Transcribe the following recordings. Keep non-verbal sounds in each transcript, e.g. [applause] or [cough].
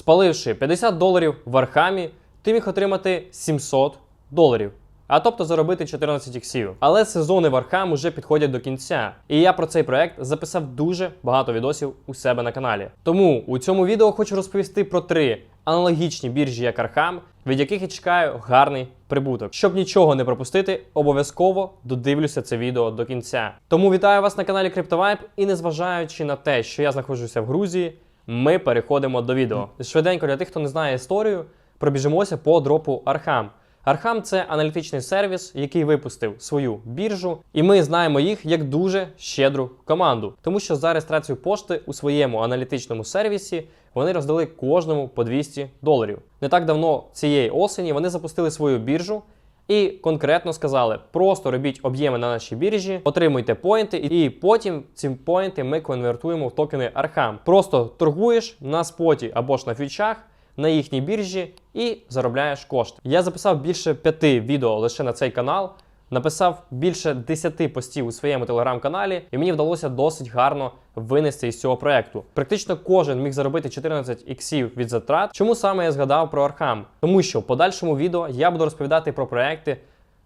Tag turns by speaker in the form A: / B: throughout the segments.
A: Спаливши 50 доларів в Архамі, ти міг отримати 700 доларів. А тобто заробити 14 іксів. Але сезони в Архам уже підходять до кінця. І я про цей проект записав дуже багато відосів у себе на каналі. Тому у цьому відео хочу розповісти про три аналогічні біржі, як Архам, від яких я чекаю гарний прибуток. Щоб нічого не пропустити, обов'язково додивлюся це відео до кінця. Тому вітаю вас на каналі CryptoVibe і незважаючи на те, що я знаходжуся в Грузії, ми переходимо до відео. Швиденько для тих, хто не знає історію, пробіжимося по дропу Архам. Архам це аналітичний сервіс, який випустив свою біржу, і ми знаємо їх як дуже щедру команду, тому що за реєстрацію пошти у своєму аналітичному сервісі вони роздали кожному по 200 доларів. Не так давно цієї осені вони запустили свою біржу. І конкретно сказали: просто робіть об'єми на нашій біржі, отримуйте поінти, і потім ці поінти ми конвертуємо в токени Архам. Просто торгуєш на споті або ж на фічах. на їхній біржі і заробляєш кошти. Я записав більше п'яти відео лише на цей канал. Написав більше 10 постів у своєму телеграм-каналі, і мені вдалося досить гарно винести із цього проекту. Практично кожен міг заробити 14 іксів від затрат. Чому саме я згадав про Архам? Тому що в подальшому відео я буду розповідати про проекти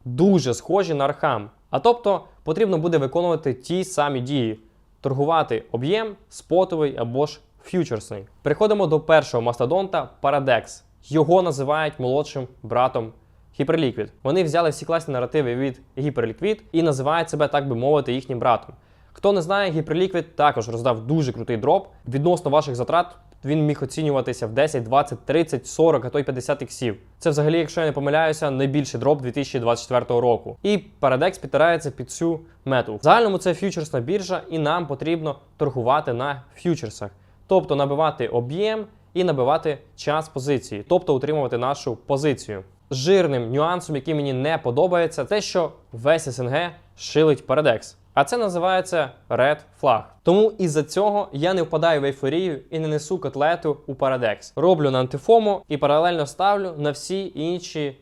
A: дуже схожі на Архам. А тобто потрібно буде виконувати ті самі дії: торгувати об'єм, спотовий або ж фьючерсний. Переходимо до першого мастодонта Paradex. Його називають молодшим братом Hyperliquid. Вони взяли всі класні наративи від Hyperliquid і називають себе, так би мовити, їхнім братом. Хто не знає, Hyperliquid також роздав дуже крутий дроп. Відносно ваших затрат він міг оцінюватися в 10, 20, 30, 40, а то й 50 іксів. Це взагалі, якщо я не помиляюся, найбільший дроп 2024 року. І Paradex підтирається під цю мету. В загальному це фьючерсна біржа, і нам потрібно торгувати на фьючерсах, тобто набивати об'єм і набивати час позиції, тобто утримувати нашу позицію. Жирним нюансом, який мені не подобається, те, що весь СНГ шилить Paradex. А це називається Red Flag. Тому із-за цього я не впадаю в ейфорію і не несу котлету у Paradex. Роблю на антифому і паралельно ставлю на всі інші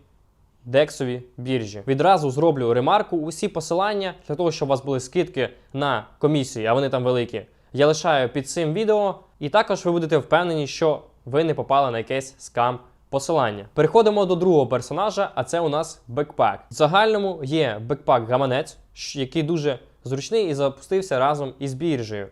A: дексові біржі. Відразу зроблю ремарку. Усі посилання для того, щоб у вас були скидки на комісії, а вони там великі. Я лишаю під цим відео, і також ви будете впевнені, що ви не попали на якесь скам посилання. Переходимо до другого персонажа, а це у нас бекпак. В загальному є бекпак гаманець, який дуже зручний і запустився разом із біржею.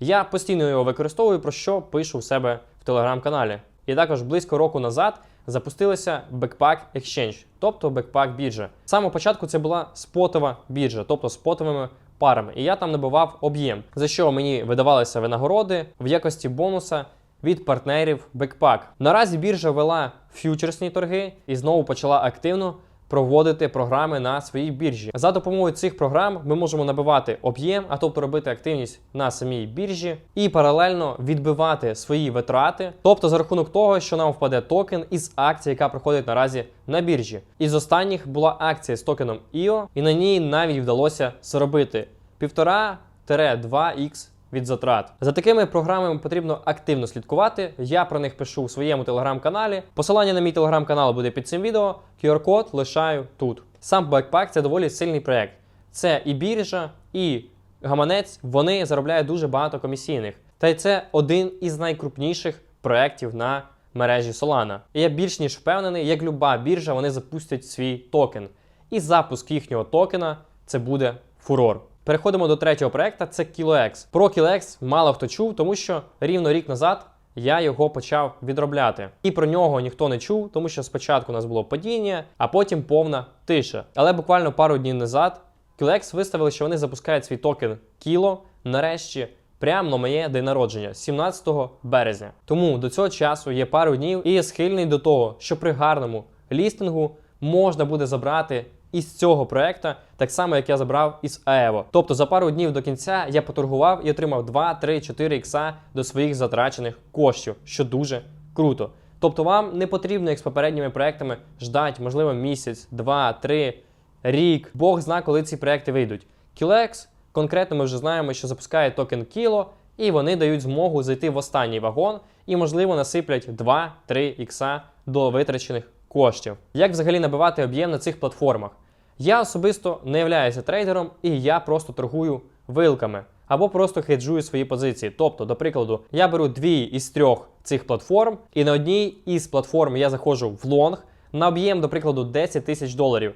A: Я постійно його використовую, про що пишу в себе в телеграм-каналі. І також близько року назад запустилася Backpack Exchange, тобто Backpack біржа. З самого початку це була спотова біржа, тобто спотовими парами. І я там набивав об'єм, за що мені видавалися винагороди в якості бонуса від партнерів Backpack. Наразі біржа вела ф'ючерсні торги і знову почала активно проводити програми на своїй біржі. За допомогою цих програм ми можемо набивати об'єм, а тобто робити активність на самій біржі, і паралельно відбивати свої витрати, тобто за рахунок того, що нам впаде токен із акції, яка проходить наразі на біржі. Із останніх була акція з токеном IO, і на ній навіть вдалося заробити 1,5-2х від затрат. За такими програмами потрібно активно слідкувати. Я про них пишу у своєму телеграм-каналі. Посилання на мій телеграм-канал буде під цим відео. QR-код лишаю тут. Сам Backpack це доволі сильний проект. Це і біржа, і гаманець. Вони заробляють дуже багато комісійних. Та й це один із найкрупніших проєктів на мережі Solana. І я більш ніж впевнений, як люба біржа, вони запустять свій токен. І запуск їхнього токена це буде фурор. Переходимо до третього проекту, це KiloX. Про KiloX мало хто чув, тому що рівно рік назад я його почав відробляти. І про нього ніхто не чув, тому що спочатку у нас було падіння, а потім повна тиша. Але буквально пару днів назад KiloX виставили, що вони запускають свій токен Kilo нарешті. Прямо на моє день народження, 17 березня. Тому до цього часу є пару днів, і я схильний до того, що при гарному лістингу можна буде забрати із цього проекта, так само як я забрав із Аево. Тобто за пару днів до кінця я поторгував і отримав 2, 3, 4 ікса до своїх затрачених коштів, що дуже круто. Тобто вам не потрібно, як з попередніми проектами, ждати, можливо, місяць, два, три, рік. Бог зна, коли ці проекти вийдуть. Кілекс, конкретно ми вже знаємо, що запускає токен Кіло, і вони дають змогу зайти в останній вагон і, можливо, насиплять 2-3 ікса до витрачених коштів. Як взагалі набивати об'єм на цих платформах? Я особисто не являюся трейдером і я просто торгую вилками. Або просто хеджую свої позиції. Тобто, до прикладу, я беру дві із трьох цих платформ, і на одній із платформ я заходжу в лонг на об'єм, до прикладу, 10 тисяч доларів.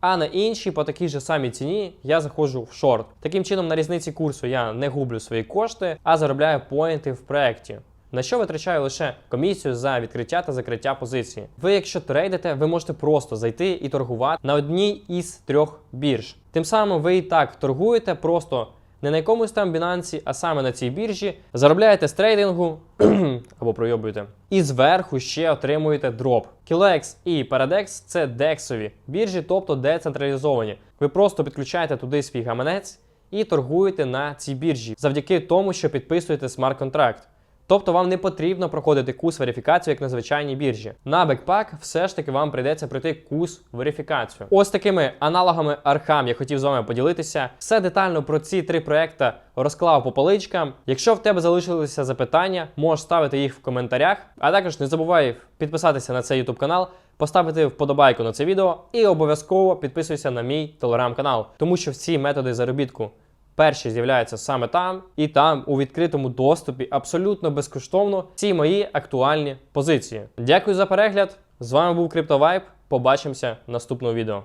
A: А на іншій по такій же самій ціні я заходжу в шорт. Таким чином, на різниці курсу я не гублю свої кошти, а заробляю поінти в проєкті. На що витрачаю лише комісію за відкриття та закриття позиції. Ви, якщо трейдите, ви можете просто зайти і торгувати на одній із трьох бірж. Тим самим ви і так торгуєте просто не на якомусь там бінансі, а саме на цій біржі, заробляєте з трейдингу [clears throat] або пройобуєте. І зверху ще отримуєте дроп. KillX і Paradex це дексові біржі, тобто децентралізовані. Ви просто підключаєте туди свій гаманець і торгуєте на цій біржі завдяки тому, що підписуєте смарт-контракт. Тобто вам не потрібно проходити курс верифікацію як на звичайній біржі. На бекпак все ж таки вам прийдеться пройти курс верифікацію. Ось такими аналогами Архам я хотів з вами поділитися. Все детально про ці три проекти розклав по поличкам. Якщо в тебе залишилися запитання, можеш ставити їх в коментарях. А також не забувай підписатися на цей YouTube канал, поставити вподобайку на це відео і обов'язково підписуйся на мій телеграм-канал, тому що всі методи заробітку. Перші з'являються саме там, і там у відкритому доступі абсолютно безкоштовно ці мої актуальні позиції. Дякую за перегляд. З вами був CryptoVibe. Побачимося в наступному відео.